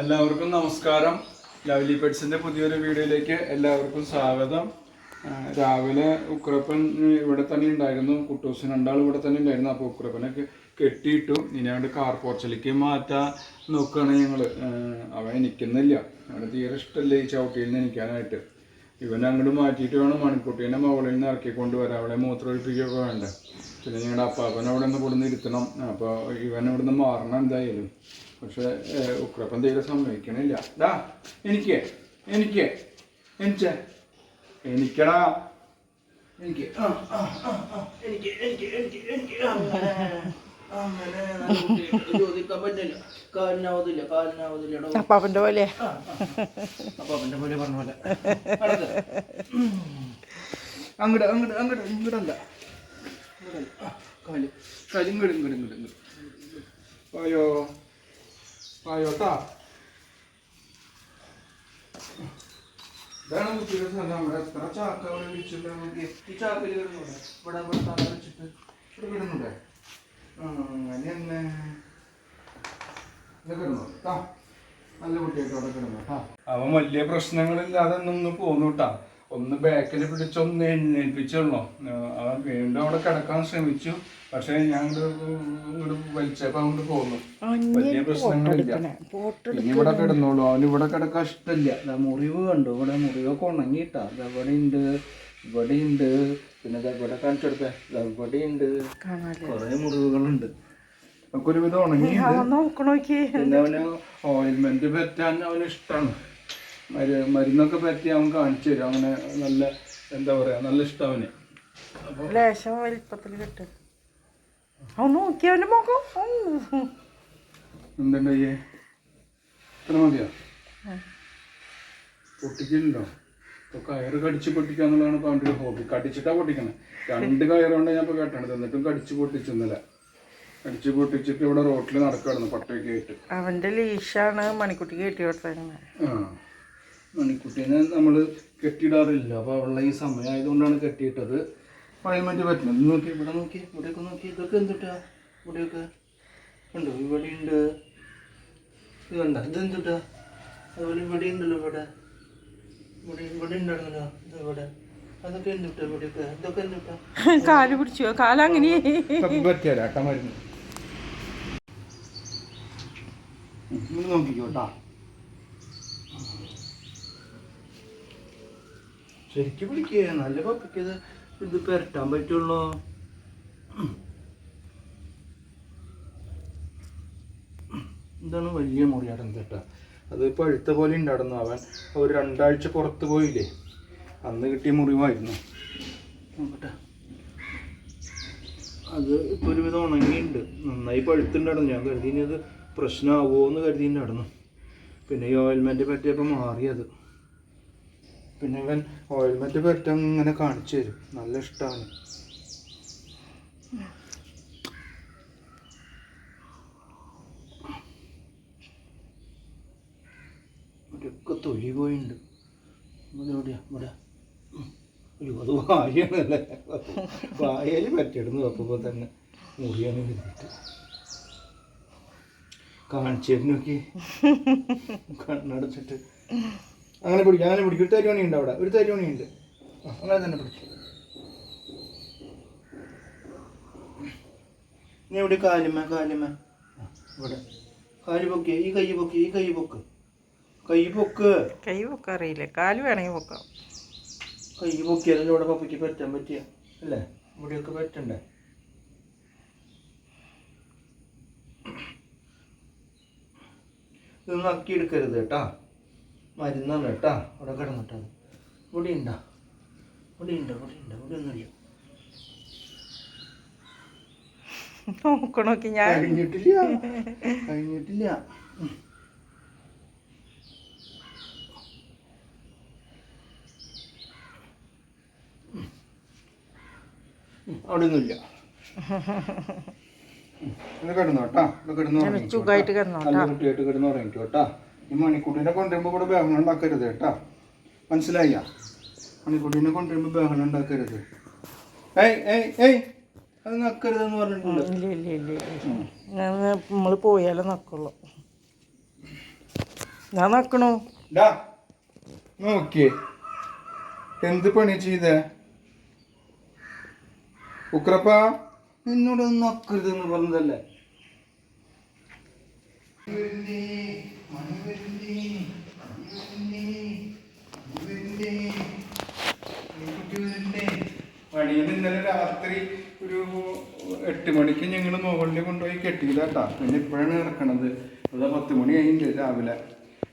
എല്ലാവർക്കും നമസ്കാരം. ലവ്ലി പെറ്റ്സിന്റെ പുതിയൊരു വീഡിയോയിലേക്ക് എല്ലാവർക്കും സ്വാഗതം. രാവിലെ ഉക്രപ്പൻ ഇവിടെ തന്നെ ഉണ്ടായിരുന്നു. കുട്ടൂസ് രണ്ടാൾ ഇവിടെ തന്നെ ഉണ്ടായിരുന്നു. അപ്പോൾ ഉക്രപ്പനെ കെട്ടിയിട്ടു. ഇനി അവിടെ കാർ പോർച്ചിലേക്ക് മാറ്റാൻ നോക്കുകയാണ് ഞങ്ങൾ അവൻ നിൽക്കുന്നില്ല അവന് തീരെ ഇഷ്ടമല്ല ഈ ചവിട്ടിയിൽ നിന്ന് എനിക്കാനായിട്ട് ഇവൻ അങ്ങോട്ട് മാറ്റിയിട്ട് വേണം മണിക്കുട്ടീനെ മുകളിൽ നിന്ന് ഇറക്കി വരാം അവളെ മൂത്രമൊഴിപ്പിക്കുകയൊക്കെ വേണ്ട? പിന്നെ ഞങ്ങളുടെ അപ്പാപ്പൻ അവിടെ നിന്ന് കൊടുന്ന് ഇരുത്തണം. അപ്പോൾ ഇവൻ ഇവിടെ നിന്ന് മാറണം എന്തായാലും. പക്ഷെ ഉക്രപ്പൻ തീരെ സമ്മതിക്കണില്ല. ഡാ എനിക്ക് എനിക്ക് എനിക്ക് എനിക്കടാ. എനിക്ക് എനിക്ക് എനിക്ക് എനിക്ക് എനിക്ക്. കാലിനാവതില്ല പോലെ. അപ്പൊ അവന്റെ പോലെ പറഞ്ഞ പോലെ. അടുത്ത്. അങ്ങട് അങ്ങട് അങ്ങട് ഇങ്ങടല്ല. ഇങ്ങടല്ല. കാൽ. കാൽ ഇങ്ങട് ഇങ്ങട് ഇങ്ങട് ഇങ്ങട്. പായോ ഇതാണ് സ്ഥലം. നമ്മുടെ എത്ര ചാക്ക അവിടെ വെച്ചിട്ടുണ്ട്? നമുക്ക് ഈ ചാക്കൽ കിടന്നുണ്ട് ഇവിടെ ഇവിടെ തല വെച്ചിട്ട് ഇവിടെ കിടന്നുണ്ടേ അങ്ങനെ നല്ല അവിടെ കിടന്നു അവൻ വലിയ പ്രശ്നങ്ങളില്ലാതെ നിന്ന് പോന്നു കേട്ടാ. ഒന്ന് ബാക്കിൽ പിടിച്ചൊന്ന് എണ്ണേൽപ്പിച്ചുള്ളൂ അവൻ വീണ്ടും അവിടെ കിടക്കാൻ ശ്രമിച്ചു. പക്ഷെ ഞാൻ ഇങ്ങോട്ട് വലിച്ചപ്പോ അങ്ങോട്ട് പോന്നു. വലിയ പ്രശ്നങ്ങളില്ല. ഇനി ഇവിടെ കിടന്നോളൂ. അവന് ഇവിടെ കിടക്കാൻ ഇഷ്ടമില്ല. ദാ മുറിവ് കണ്ടു. ഇവിടെ മുറിവൊക്കെ ഉണങ്ങിയിട്ടാ. അതവിടെ ഇവിടെ ഉണ്ട് ഇവിടെ ഉണ്ട് പിന്നെ ഇവിടെ കാണിച്ചെടുത്തേ. ദാ ഇവിടെ ഉണ്ട് കാണാല്ലേ? കുറെ മുറിവുകളുണ്ട്. ഒക്കെ ഒരുവിധം നോക്കണോക്കി പിന്നെ അവന് ഓയിൽമെന്റ് പറ്റാൻ അവന് ഇഷ്ടമാണ് മരു മരുന്നൊക്കെ പറ്റി അവൻ കാണിച്ചു തരും. അങ്ങനെ നല്ല എന്താ പറയാ നല്ല ഇഷ്ടം അവന്. ലേശം വലിപ്പത്തിൽ കിട്ടും. അവൻ മുഖം. എന്തുണ്ട് ഇത്ര മതിയോ? പൊട്ടിക്കലുണ്ടോ ഇപ്പൊ കയറ് കടിച്ച് പൊട്ടിക്കാന്നുള്ളതാണ് ഇപ്പൊ അവന്റെ ഒരു ഹോബി കടിച്ചിട്ടാ പൊട്ടിക്കണേ. രണ്ട് കയറുകൊണ്ട് ഞാൻ ഇപ്പൊ കേട്ടണത്. എന്നിട്ടും കടിച്ച് ഇന്നലെ. കടിച്ച് പൊട്ടിച്ചിട്ട് ഇവിടെ റോട്ടിൽ നടക്കായിരുന്നു പട്ടയൊക്കെ ആയിട്ട്. അവന്റെ ലീഷാണ് മണിക്കുട്ടി കെട്ടി കൊടുത്തേക്കുന്നത് ആ. മണിക്കുട്ടീനെ നമ്മൾ കെട്ടിയിടാറില്ല. അപ്പോൾ അവളുടെ ഈ സമയമായതുകൊണ്ടാണ് കെട്ടിയിട്ടത്. പഴയമാറ്റി പറ്റുന്നത് നോക്കി ഇവിടെ നോക്കി ഇവിടെയൊക്കെ നോക്കി. ഇതൊക്കെ എന്തുട്ടാ? ഇവിടെയൊക്കെ ഉണ്ട്? ഇവിടെ ഉണ്ട്. ഇത് കണ്ട? ഇത് എന്തുട്ടാ? അതുപോലെ ഇവിടെ ഉണ്ടല്ലോ ഇവിടെ. കാൽ പിടിച്ചു കാലങ്ങനെ നോക്കിക്കോട്ടാ ശരിക്കും പിടിക്കുക നല്ല പപ്പിക്ക് ഇത് ഇത് പെരട്ടാൻ പറ്റുള്ളൂ. എന്താണ് വലിയ മുറിയാടം കേട്ടാ അത് പഴുത്ത പോലെ ഉണ്ടായിരുന്നു. അവൻ ഒരു രണ്ടാഴ്ച പുറത്ത് പോയില്ലേ? അന്ന് കിട്ടിയ മുറിവായിരുന്നു. നോക്കട്ടെ. അത് ഇപ്പോൾ ഒരുവിധം ഉണങ്ങിയിട്ടുണ്ട്. നന്നായി പഴുത്തുണ്ടായിരുന്നു ഞാൻ കരുതിയത് പ്രശ്നമാവോ എന്ന് കരുതിയിട്ടുണ്ടായിരുന്നു. പിന്നെ ഈ ഓയിൽമെന്റ് പറ്റിയപ്പോൾ മാറിയത് പിന്നെ ഇവൻ ഓയിൽമെന്റ് പറ്റ ഇങ്ങനെ കാണിച്ചു തരും. നല്ല ഇഷ്ടമാണ് ഇവിടെയൊക്കെ ഒഴുകുകയുണ്ട് ഇവിടെ. അയ്യോ അത് വായാണല്ലേ? വായയിൽ പറ്റിയിടുന്നു അപ്പോൾ തന്നെ. മുറിയാണ് കിട്ടിയിട്ട് കാണിച്ചിരുന്നോക്കി കണ്ണടച്ചിട്ട്. അങ്ങനെ പിടിക്കും. അങ്ങനെ പിടിക്കും. ഒരു തരുവണി ഉണ്ട് അവിടെ. ഒരു തരുവണി ഉണ്ട് അങ്ങനെ തന്നെ പിടിക്കും. നീ എവിടെ? കാലുമ കാലുമ ഇവിടെ. കാൽ പൊക്കിയ. ഈ കൈ പൊക്കിയ ഈ കൈ പൊക്ക്. കൈ പൊക്ക്. കൈ അറിയില്ല. കാൽ വേണമെങ്കിൽ പൊക്കാം. കൈ പൊക്കിയാലല്ലേ ഇവിടെ പപ്പയ്ക്ക് പറ്റാൻ പറ്റിയ അല്ലേ? ഇവിടെയൊക്കെ പറ്റണ്ടേ? ഇത് നക്കി എടുക്കരുത് കേട്ടാ. മരുന്നാണ് കേട്ടാ. അവിടെ കിടന്നിട്ടാ ഇവിടെ ഉണ്ടോ ഇവിടെ ഉണ്ടോ ഇവിടെ ഉണ്ടോ ഇവിടെ ഒന്നുമില്ല നോക്കണോക്കി ഞാൻ. കഴിഞ്ഞിട്ടില്ല. കഴിഞ്ഞിട്ടില്ല. അവിടെ ഒന്നുമില്ല ഇത് കിടന്നു കേട്ടാ ഇത് കിടന്നു ഞാൻ നല്ല കുട്ടിയായിട്ട് കിടന്ന് ഉറങ്ങിക്കോ കേട്ടാ ഈ മണിക്കുട്ടീനെ കൊണ്ടുവരുമ്പോൾ കൂടെ ബഹളം ഉണ്ടാക്കരുത് കേട്ടാ മനസ്സിലായ മണിക്കുട്ടീനെ കൊണ്ടുവരുമ്പോൾ ബഹളം ഉണ്ടാക്കരുത്. ഏയ് ഏയ് ഏയ് അത് നക്കരുതെന്ന് പറഞ്ഞിട്ടുണ്ട്. നമ്മൾ പോയാലേ നക്കുള്ളൂ. ഞാൻ നക്കണോ. നോക്കിയേ. എന്ത് പണി ചെയ്തേ? ഉക്രപ്പ നിന്നോട് നോക്കരുതെന്ന് പറഞ്ഞതല്ലേ? പണിയിൽ ഇന്നലെ രാത്രി ഒരു എട്ട് മണിക്ക് ഞങ്ങൾ മുകളിൽ കൊണ്ടുപോയി കെട്ടിയതാട്ടാ. പിന്നെ ഇപ്പോഴാണ് ഇറക്കണത് അതാ പത്ത് മണി കഴിഞ്ഞിട്ട് രാവിലെ.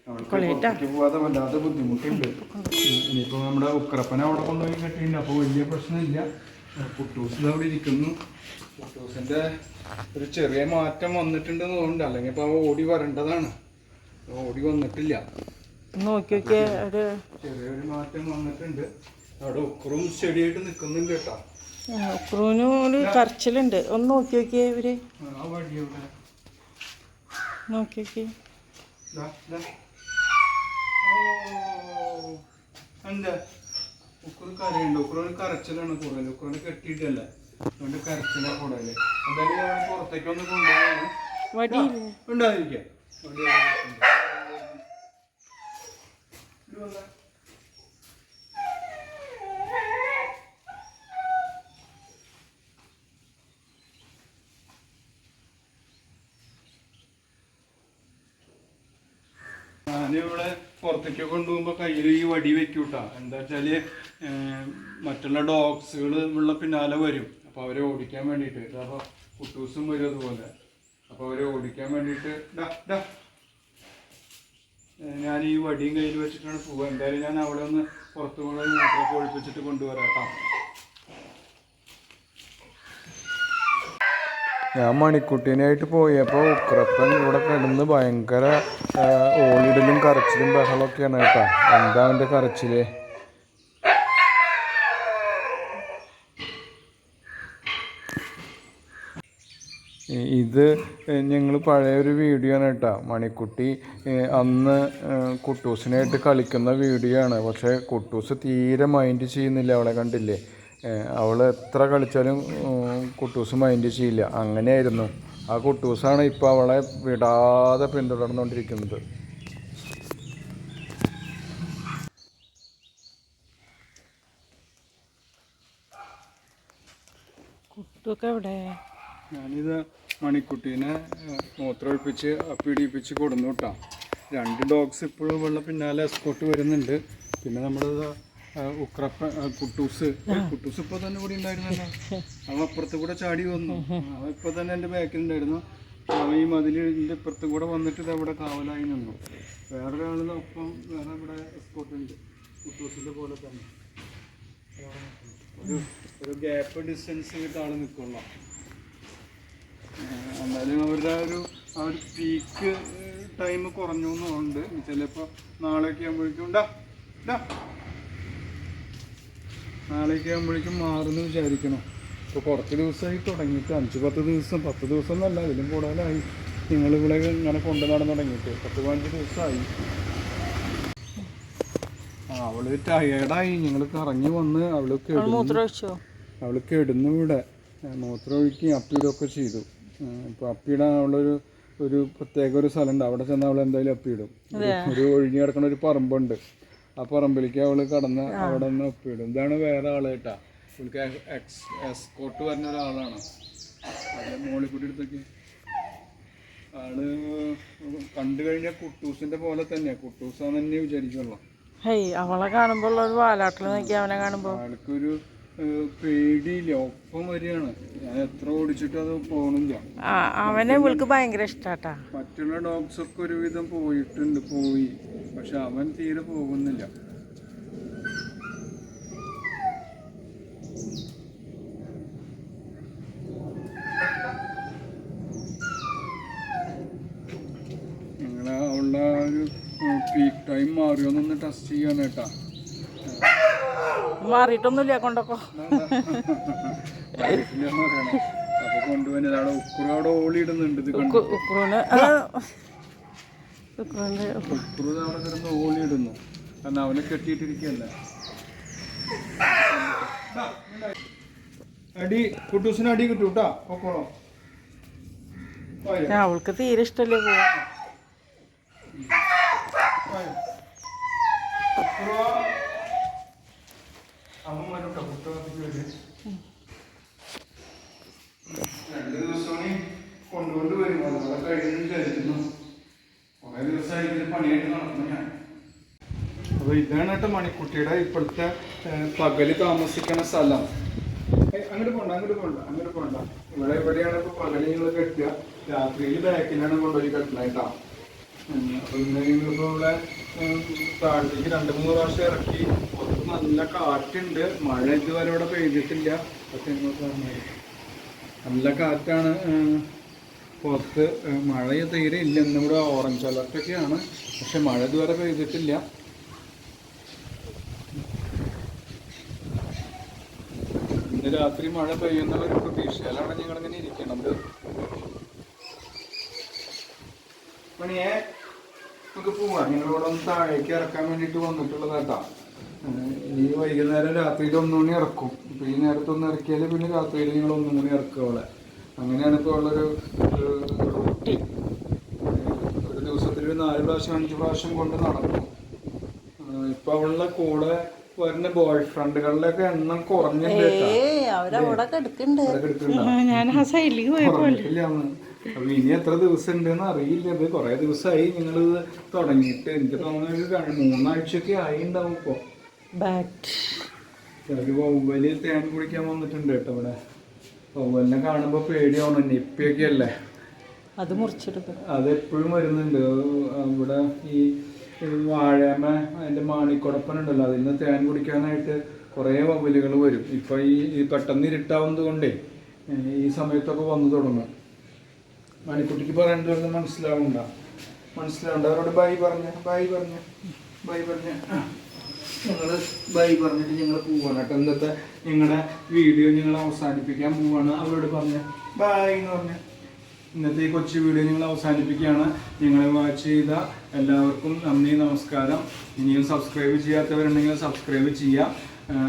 അവൾക്ക് പോവാതെ വല്ലാതെ ബുദ്ധിമുട്ടുണ്ട്. ഇനിയിപ്പോ നമ്മുടെ ഉക്രപ്പനെ അവിടെ കൊണ്ടുപോയി കെട്ടിയിട്ടുണ്ട്. അപ്പോൾ വലിയ പ്രശ്നമില്ല. കുട്ടൂസ് അവിടെ ഇരിക്കുന്നു. കുട്ടൂസിന്റെ ഒരു ചെറിയ മാറ്റം വന്നിട്ടുണ്ടെന്ന് തോന്നുന്നുണ്ട്. അല്ലെങ്കിൽ ഇപ്പൊ അവ ഓടി വരേണ്ടതാണ്. ഓടി വന്നിട്ടില്ല. നോക്കി ചെറിയൊരു മാറ്റം വന്നിട്ടുണ്ട്. അവിടെ ഉക്രും സ്റ്റഡിയായിട്ട് നിൽക്കുന്നുണ്ട് കേട്ടോ. ഉക്രൂനും ഒരു കരച്ചിലുണ്ട്. ഒന്ന് നോക്കി നോക്കിയേ ഇവർ. നോക്കി. ഓ, എന്താ? ഉക്കുറ് കരയുണ്ട്. ഉക്കുറിന് കരച്ചിലാണ് കൂടുതൽ. ഉക്കുറിന് കെട്ടിയിട്ടല്ല. അതുകൊണ്ട് കരച്ചില കൂടുതൽ എന്തായാലും ഞാൻ പുറത്തേക്ക് ഒന്ന് വടിയില്ലേ? ഉണ്ടായിരിക്കാം. വണ്ടി അവിടെ ഇരിപ്പുണ്ട്. ഇത് വന്നേ. ഞാനിവിടെ പുറത്തേക്ക് കൊണ്ടുപോകുമ്പോൾ കയ്യിൽ ഈ വടി വെക്കൂട്ടാ. എന്താ വെച്ചാൽ ഏർ, മറ്റുള്ള ഡോഗ്സുകൾ ഉള്ള പിന്നാലെ വരും. അപ്പൊ അവരെ ഓടിക്കാൻ വേണ്ടിയിട്ട്. അപ്പൊ കുട്ടൂസും വരും അതുപോലെ. അപ്പൊ അവരെ ഓടിക്കാൻ വേണ്ടിയിട്ട് ഡാ, ഡാ. ഞാൻ ഈ വടിയും കയ്യിൽ വെച്ചിട്ടാണ് പോവുക എന്തായാലും ഞാൻ അവിടെ ഒന്ന് പുറത്തു കൂടെ മാത്രമൊക്കെ ഒഴിപ്പിച്ചിട്ട് കൊണ്ടുവരാം കേട്ടോ. ഞാൻ മണിക്കുട്ടീനായിട്ട് പോയപ്പോൾ ഉക്രപ്പൻ ഇവിടെ കിടന്ന് ഭയങ്കര ഓളിടലും കരച്ചിലും ബഹളമൊക്കെയാണ് കേട്ടോ. എന്താ അവന്റെ കരച്ചിൽ? ഇത് ഞങ്ങൾ പഴയ ഒരു വീഡിയോ ആണ് കേട്ടോ. മണിക്കുട്ടി അന്ന് കുട്ടൂസിനായിട്ട് കളിക്കുന്ന വീഡിയോ ആണ്. പക്ഷേ കുട്ടൂസ് തീരെ മൈൻഡ് ചെയ്യുന്നില്ല അവളെ കണ്ടില്ലേ? അവൾ എത്ര കളിച്ചാലും കുട്ടൂസ് മൈൻഡ് ചെയ്യില്ല. അങ്ങനെയായിരുന്നു. ആ കുട്ടൂസാണ് ഇപ്പോൾ അവളെ വിടാതെ പിന്തുടർന്നുകൊണ്ടിരിക്കുന്നത് കുട്ടൊക്കെ എവിടെ? ഞാനിത് മണിക്കുട്ടീനെ മൂത്രമൊഴിപ്പിച്ച് അപ്പിടിപ്പിച്ച് കൊടുന്നു കേട്ടോ രണ്ട് ഡോഗ്സ് ഇപ്പോഴും വെള്ള പിന്നാലെ എസ്കോട്ട് വരുന്നുണ്ട്. പിന്നെ നമ്മുടെ ഉക്രപ്പ കുട്ടൂസ്. കുട്ടൂസ് ഇപ്പൊ തന്നെ കൂടി ഉണ്ടായിരുന്നല്ലോ. അവൻ അപ്പുറത്ത് കൂടെ ചാടി വന്നു. അവൻ ഇപ്പൊ തന്നെ എന്റെ ബാക്കിൽ ഉണ്ടായിരുന്നു. അവൻ ഈ മതിലിന്റെ ഇപ്പുറത്ത് കൂടെ വന്നിട്ട് ഇത് അവിടെ കാവലായി നിന്നു. വേറൊരാളിന് ഒപ്പം വേറെ ഇവിടെ എസ്കോട്ട് ഉണ്ട്. കുട്ടൂസിന്റെ പോലെ തന്നെ. ഒരു ഒരു ഗ്യാപ്പ് ഡിസ്റ്റൻസ് കിട്ടാൻ ആൾ നിൽക്കുള്ളൂ എന്നാലും അവരുടെ ഒരു ആ ഒരു പീക്ക് ടൈം കുറഞ്ഞു എന്നുണ്ട്. ചിലപ്പോൾ നാളെയൊക്കെ ആകുമ്പോഴേക്കും ഉണ്ടാ. ഇതാ നാളെയൊക്കെ ആകുമ്പോഴേക്കും മാറുമെന്ന് വിചാരിക്കണം. ഇപ്പോൾ കുറച്ച് ദിവസമായി തുടങ്ങിയിട്ട് അഞ്ച് പത്ത് ദിവസം പത്ത് ദിവസം എന്നല്ല അതിലും കൂടുതലായി നിങ്ങളിവിടെ ഇങ്ങനെ കൊണ്ടു നടന്ന് തുടങ്ങിയിട്ട് പത്ത് പതിനഞ്ച് ദിവസമായി അവൾ ടയേർഡായി ഞങ്ങൾ കറങ്ങി വന്ന് അവൾ അവൾ കെടുന്നു. ഇവിടെ. മൂത്രം ഒഴുക്കി അപ്പീടൊക്കെ ചെയ്തു. ഇപ്പോൾ അപ്പിയിടാൻ അവളൊരു ഒരു പ്രത്യേക ഒരു സ്ഥലമുണ്ട്. അവിടെ ചെന്ന് അവൾ എന്തായാലും അപ്പിയിടും ഒരു- ഒരു ഒഴിഞ്ഞു കിടക്കുന്ന ഒരു പറമ്പുണ്ട്. ആ പറമ്പിലേക്ക് അവൾ കടന്ന് അവിടെ നിന്ന് ഒപ്പിടും. ഇതാണ് വേറെ ആൾ കേട്ടാ. പുള്ളിക്ക് എക്സ് എസ്കോട്ട് പറഞ്ഞ ഒരാളാണ്. മോളി മോളിൽ കൂടി എടുത്തൊക്കെ. ആൾ കണ്ടു കഴിഞ്ഞ കുട്ടൂസിന്റെ പോലെ തന്നെ. കുട്ടൂസാന്ന് തന്നെ വിചാരിക്കുള്ളൂ അവളെ കാണുമ്പോൾ ഒരു വാലാട്ടിൽ നോക്കി അവനെ കാണുമ്പോൾ ആൾക്കൊരു വരികയാണ്. ഞാൻ എത്ര ഓടിച്ചിട്ടും അത് അവനെ വിളിക്ക് ഭയങ്കര ഇഷ്ടാട്ടാ. മറ്റുള്ള ഡോഗ്സ് ഒക്കെ ഒരുവിധം പോയിട്ടുണ്ട് പോയി. പക്ഷെ അവൻ തീരെ പോകുന്നില്ല. നിങ്ങളെ ഉള്ള ഒരു പീക്ക് ടൈം മാറിയോന്നൊന്ന് ടെസ്റ്റ് ചെയ്യാൻ കേട്ടാ മാറിയിട്ടൊന്നുമില്ല കൊണ്ടൊക്കെ ഇല്ലെന്ന് പറയണം അപ്പൊ കൊണ്ടുപോയി അവിടെ ഉക്കുറവിടെ ഓളിയിടുന്നുണ്ട് ഇത് കൊണ്ടൊക്കെ ഉക്രൂന് ഓളിയിടുന്നു കാരണം അവനെ കെട്ടിയിട്ടിരിക്കല്ലേ അടി കുട്ടൂസിന് അടി കിട്ടൂ കേട്ടാ പൊക്കോളോ അവൾക്ക് തീരെ ഇഷ്ടല്ലേ പോവാ അമ്മമാരോട്ടോ അപ്പോൾ ഇതാണ് കേട്ടോ മണിക്കുട്ടിയുടെ ഇപ്പോഴത്തെ പകൽ താമസിക്കുന്ന സ്ഥലം. അങ്ങോട്ട് പോണ്ട അങ്ങോട്ട് പോണ്ട അങ്ങോട്ട് പോണ്ട. ഇവിടെ എവിടെയാണ് ഇപ്പോൾ പകൽ ഞങ്ങൾ കെട്ടുക? രാത്രിയിൽ ബാക്കിലാണ് കൊണ്ടുപോയി കെട്ടണേട്ടാ അപ്പം ഇന്ന് ഇവിടെ താഴത്തേക്ക് രണ്ട് മൂന്ന് പ്രാവശ്യം ഇറക്കി നല്ല കാറ്റുണ്ട്. മഴ ഇതുവരെ ഇവിടെ പെയ്തിട്ടില്ല. പക്ഷെ നല്ല കാറ്റാണ് പുറത്ത്. മഴ തീരെ ഇല്ല. ഇന്നിവിടെ ഓറഞ്ച് അലർട്ടൊക്കെയാണ് പക്ഷെ മഴ ഇതുവരെ പെയ്തിട്ടില്ല. ഇന്ന് രാത്രി മഴ പെയ്യുന്ന ഒരു പ്രതീക്ഷയിലാണ് ഞങ്ങളിങ്ങനെ ഇരിക്കണത്. മണിയെ നമുക്ക് പോവാം. ഞങ്ങളിവിടെ ഒന്ന് താഴേക്ക് ഇറക്കാൻ വേണ്ടിയിട്ട് വന്നിട്ടുള്ളത് കേട്ടാ. ഈ വൈകുന്നേരം രാത്രിയിൽ ഒന്നുമണി ഇറക്കും. ഇപ്പൊ ഈ നേരത്തെ ഒന്ന് ഇറക്കിയാൽ പിന്നെ രാത്രിയിൽ നിങ്ങൾ ഒന്നുമണി ഇറക്കുക അവളെ അങ്ങനെയാണ് ഇപ്പോൾ ഉള്ളൊരു റൂട്ടീൻ ഒരു ദിവസത്തിൽ ഒരു നാല് പ്രാവശ്യം അഞ്ച് പ്രാവശ്യം കൊണ്ട് നടക്കും. ഇപ്പൊ അവളുടെ കൂടെ വരുന്ന ബോയ് ഫ്രണ്ടുകളിലൊക്കെ എണ്ണം കുറഞ്ഞിട്ടുണ്ട് ഇനി എത്ര ദിവസം ഉണ്ടെന്ന് അറിയില്ല. ഇത് കൊറേ ദിവസമായി നിങ്ങൾ തുടങ്ങിയിട്ട്. എനിക്ക് തോന്നുന്നു മൂന്നാഴ്ചയൊക്കെ ആയി ഉണ്ടാവും ഇപ്പൊ. ബാറ്റ് വവ്വൽ തേൻ കുടിക്കാൻ വന്നിട്ടുണ്ട് കേട്ടോ ഇവിടെ. വവ്വലിനെ കാണുമ്പോ പേടിയാവണം നിപ്പിയൊക്കെ അല്ലേ അത് മുറിച്ചെടുക്കും അത് എപ്പോഴും വരുന്നുണ്ട്. ഇവിടെ ഈ വാഴമ അതിന്റെ മാണിക്കൊടപ്പൻ ഉണ്ടല്ലോ അതിൽ നിന്ന് തേൻ കുടിക്കാനായിട്ട് കുറേ വവ്വലുകൾ വരും. ഇപ്പൊ ഈ ഈ പെട്ടെന്ന് ഇരുട്ടാവുന്നത് കൊണ്ടേ ഈ സമയത്തൊക്കെ വന്നു തുടങ്ങും. മണിക്കുട്ടിക്ക് പറയേണ്ടത് മനസ്സിലാവണ്ട. മനസ്സിലാവണ്ട. അവരോട് ബൈ പറഞ്ഞ ബൈ പറഞ്ഞ ബൈ പറഞ്ഞ. ഞങ്ങൾ ബൈ പറഞ്ഞിട്ട് ഞങ്ങൾ പോവാണ് കേട്ടോ. ഇന്നത്തെ ഞങ്ങളുടെ വീഡിയോ ഞങ്ങൾ അവസാനിപ്പിക്കാൻ പോവാണ്. അവരോട് പറഞ്ഞ ബൈ എന്ന് പറഞ്ഞ. ഇന്നത്തെ ഈ കൊച്ചു വീഡിയോ ഞങ്ങൾ അവസാനിപ്പിക്കുകയാണ്. നിങ്ങളെ വാച്ച് ചെയ്ത എല്ലാവർക്കും നന്ദി നമസ്കാരം. ഇനിയും സബ്സ്ക്രൈബ് ചെയ്യാത്തവരുണ്ടെങ്കിൽ സബ്സ്ക്രൈബ് ചെയ്യാം.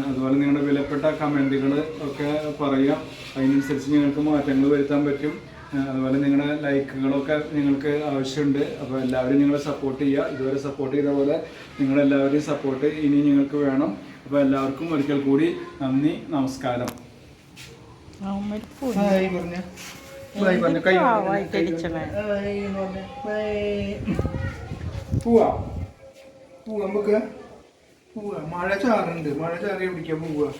അതുപോലെ നിങ്ങളുടെ വിലപ്പെട്ട കമന്റുകൾ ഒക്കെ പറയാം അതിനനുസരിച്ച് ഞങ്ങൾക്ക് മാറ്റങ്ങൾ വരുത്താൻ പറ്റും. അതുപോലെ നിങ്ങളുടെ ലൈക്കുകളൊക്കെ നിങ്ങൾക്ക് ആവശ്യമുണ്ട്. അപ്പോൾ എല്ലാവരും നിങ്ങളെ സപ്പോർട്ട് ചെയ്യുക. ഇതുവരെ സപ്പോർട്ട് ചെയ്ത പോലെ നിങ്ങളെല്ലാവരെയും സപ്പോർട്ട് ഇനി നിങ്ങൾക്ക് വേണം. അപ്പോൾ എല്ലാവർക്കും ഒരിക്കൽ കൂടി നന്ദി നമസ്കാരം. അമ്മ പോയി. ഹായ് പറഞ്ഞ. ബൈ പറഞ്ഞു. കൈ പാവായിട്ട് അടിച്ചണേ. പോവാ. പോവാ നമുക്ക്. പോവാ. മഴ ചാറുണ്ട്. മഴ ചാറി പിടിക്കാൻ പോവാ.